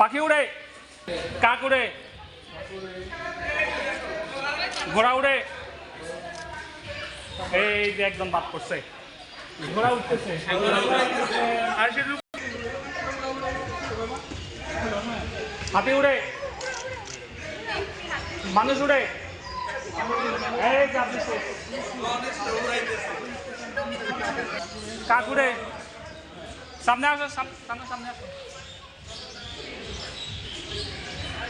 পাখি উড়ে কাক উড়ে ঘোড়া উড়ে। এই যে একদম বাদ করছে ঘোড়া উঠতেছে। হাতি উড়ে। মানুষ উড়ে। এই যে আপনি का कुठे? सामने असं साम सामना सामने असं.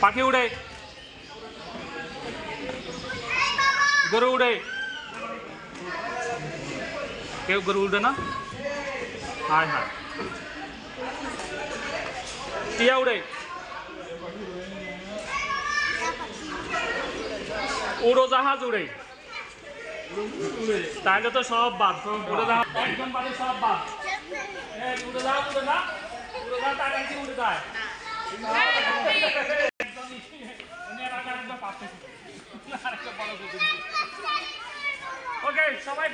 पाठी उडे. गुरु उडे. केव गुरु उडे ना? हाय हाय. टिया उडे. उडो जहाज उडे. তাহলে তো সব বাদ উড়োজাহাজ একজন বাদে সব বাদ উড়ে তার কাছে উড়ে আর আগে একদম পারতেছে। আরেকটা বড় বুদ্ধি। ওকে সবাই।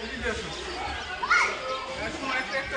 এদিকে আসো। একটা, একটা